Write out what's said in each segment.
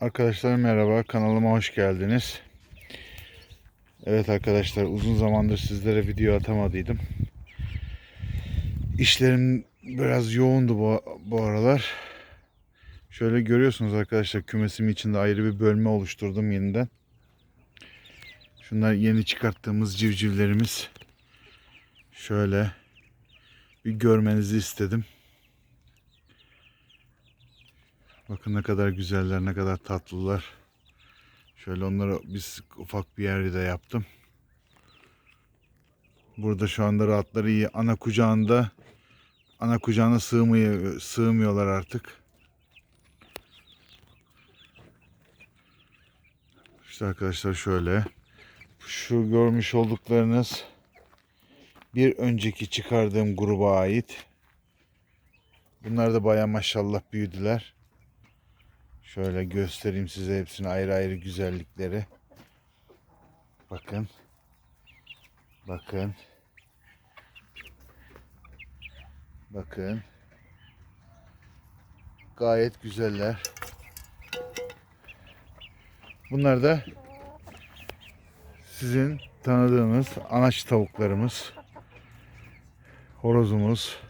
Arkadaşlar merhaba kanalıma hoş geldiniz. Evet arkadaşlar uzun zamandır sizlere video atamadıydım. İşlerim biraz yoğundu bu, bu aralar. Şöyle görüyorsunuz arkadaşlar kümesim içinde ayrı bir bölme oluşturdum yeniden. Şunlar yeni çıkarttığımız civcivlerimiz. Şöyle bir görmenizi istedim. Bakın ne kadar güzeller, ne kadar tatlılar. Şöyle onlara biz ufak bir yerde yaptım. Burada şu anda rahatları iyi. Ana kucağında ana kucağına sığmıyor, sığmıyorlar artık. İşte arkadaşlar şöyle. Şu görmüş olduklarınız bir önceki çıkardığım gruba ait. Bunlar da baya maşallah büyüdüler. Şöyle göstereyim size hepsini ayrı ayrı güzellikleri. Bakın. Bakın. Bakın. Gayet güzeller. Bunlar da sizin tanıdığınız anaç tavuklarımız. Horozumuz.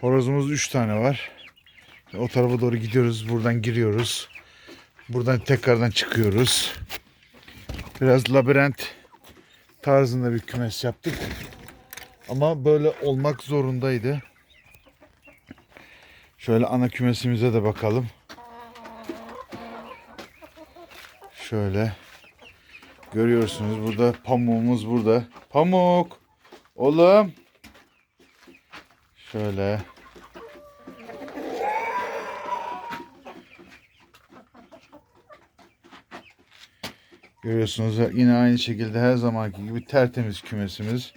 Horozumuz 3 tane var. O tarafa doğru gidiyoruz. Buradan giriyoruz. Buradan tekrardan çıkıyoruz. Biraz labirent tarzında bir kümes yaptık. Ama böyle olmak zorundaydı. Şöyle ana kümesimize de bakalım. Şöyle. Görüyorsunuz burada pamuğumuz burada. Pamuk. Oğlum. Şöyle. Görüyorsunuz yine aynı şekilde her zamanki gibi tertemiz kümesimiz.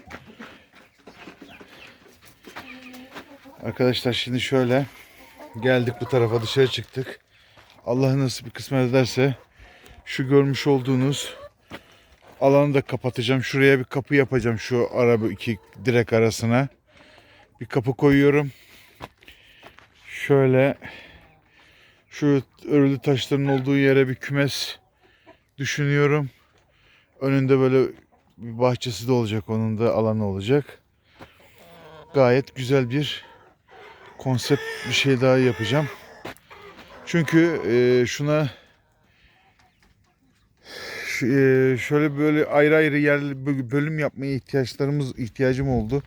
Arkadaşlar şimdi şöyle geldik bu tarafa dışarı çıktık. Allah nasıl bir kısmet ederse şu görmüş olduğunuz alanı da kapatacağım. Şuraya bir kapı yapacağım şu araba iki direk arasına. Bir kapı koyuyorum. Şöyle şu örülü taşların olduğu yere bir kümes düşünüyorum. Önünde böyle bir bahçesi de olacak. Onun da alanı olacak. Gayet güzel bir konsept bir şey daha yapacağım. Çünkü e, şuna şu- e, şöyle böyle ayrı ayrı yerli bö- bölüm yapmaya ihtiyaçlarımız ihtiyacım oldu.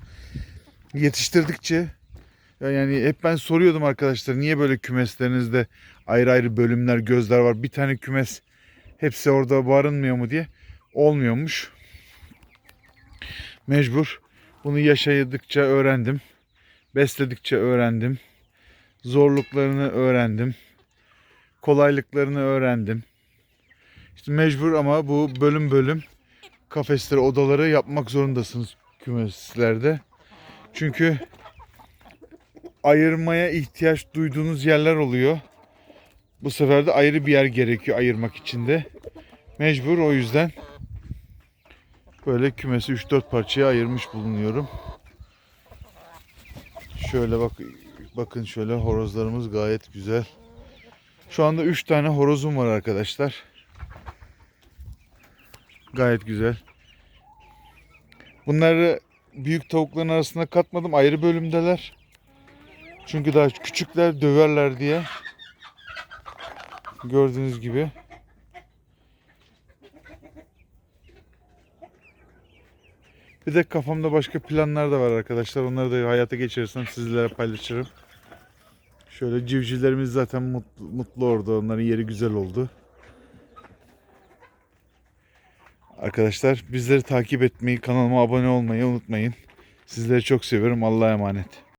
Yetiştirdikçe yani hep ben soruyordum arkadaşlar niye böyle kümeslerinizde ayrı ayrı bölümler, gözler var. Bir tane kümes hepsi orada barınmıyor mu diye olmuyormuş. Mecbur. Bunu yaşadıkça öğrendim. Besledikçe öğrendim. Zorluklarını öğrendim. Kolaylıklarını öğrendim. İşte mecbur ama bu bölüm bölüm kafesleri, odaları yapmak zorundasınız kümeslerde. Çünkü ayırmaya ihtiyaç duyduğunuz yerler oluyor. Bu sefer de ayrı bir yer gerekiyor ayırmak için de. Mecbur o yüzden böyle kümesi 3-4 parçaya ayırmış bulunuyorum. Şöyle bak bakın şöyle horozlarımız gayet güzel. Şu anda 3 tane horozum var arkadaşlar. Gayet güzel. Bunları büyük tavukların arasına katmadım. Ayrı bölümdeler. Çünkü daha küçükler döverler diye. Gördüğünüz gibi. Bir de kafamda başka planlar da var arkadaşlar. Onları da hayata geçirirsem sizlere paylaşırım. Şöyle civcivlerimiz zaten mutlu, mutlu orada. Onların yeri güzel oldu. Arkadaşlar bizleri takip etmeyi, kanalıma abone olmayı unutmayın. Sizleri çok seviyorum. Allah'a emanet.